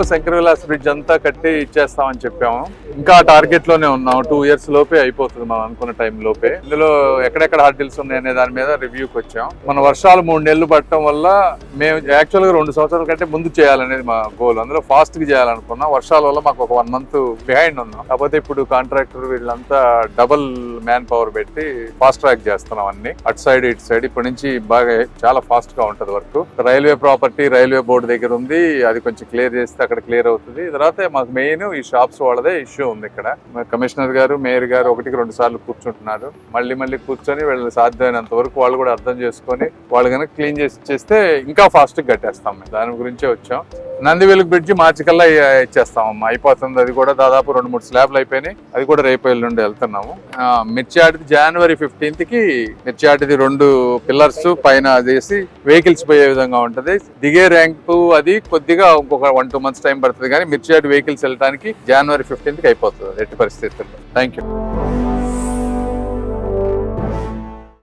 Shankar Shankar Vilas bridge అంతా కట్టి ఇచ్చేస్తామని చెప్పాము. ఇంకా టార్గెట్లోనే ఉన్నాం. టూ ఇయర్స్ లోపే అయిపోతుంది మనం అనుకున్న టైం లోపే. ఇందులో ఎక్కడెక్కడ హార్డిల్స్ ఉన్నాయనే దాని మీద రివ్యూకి వచ్చాం. మన వర్షాలు మూడు నెలలు పట్టడం వల్ల మేము యాక్చువల్గా రెండు సంవత్సరాల కంటే ముందు చేయాలనేది మా గోల్ అందులో ఫాస్ట్గా చేయాలనుకున్నాం. వర్షాల వల్ల మాకు ఒక వన్ మంత్ బిహైండ్ ఉన్నాం. కాకపోతే ఇప్పుడు కాంట్రాక్టర్ వీళ్ళంతా డబుల్ మ్యాన్ పవర్ పెట్టి ఫాస్ట్ ట్రాక్ చేస్తున్నాం అన్ని. అటు సైడ్ ఇటు సైడ్ ఇప్పటి నుంచి బాగా చాలా ఫాస్ట్గా ఉంటది work railway property railway board దగ్గర ఉంది. అది కొంచెం క్లియర్ చేస్తే అక్కడ క్లియర్ అవుతుంది. తర్వాత మాకు మెయిన్ ఈ షాప్స్ వాళ్ళదే ఇష్యూ ఉంది ఇక్కడ. కమిషనర్ గారు మేయర్ గారు ఒకటికి రెండు సార్లు కూర్చుంటున్నారు. మళ్ళీ మళ్ళీ కూర్చొని వీళ్ళని సాధ్యమైనంత వరకు వాళ్ళు కూడా అర్థం చేసుకొని వాళ్ళు కనుక క్లీన్ చేసి చేస్తే ఇంకా ఫాస్ట్గా కట్టేస్తాం మేము. దాని గురించే వచ్చాం. నంది వెలుగు బ్రిడ్జి మార్చి కల్లా ఇచ్చేస్తామమ్మా. అయిపోతుంది. అది కూడా దాదాపు రెండు మూడు స్లాబ్లు అయిపోయినాయి. అది కూడా రేపు ఎల్లుండి వెళ్తున్నాము. ఆ, మిర్చియాటిది జనవరి ఫిఫ్టీన్త్కి మిర్చియాటిది రెండు పిల్లర్స్ పైన చేసి వెహికల్స్ పోయే విధంగా ఉంటుంది. దిగే ర్యాంక్ అది కొద్దిగా ఇంకొక వన్ టూ మంత్స్ టైం పడుతుంది కానీ మిర్చియాడ్ వెహికల్స్ వెళ్ళడానికి జనవరి ఫిఫ్టీన్త్కి అయిపోతుంది ఎట్టి పరిస్థితుల్లో. Thank you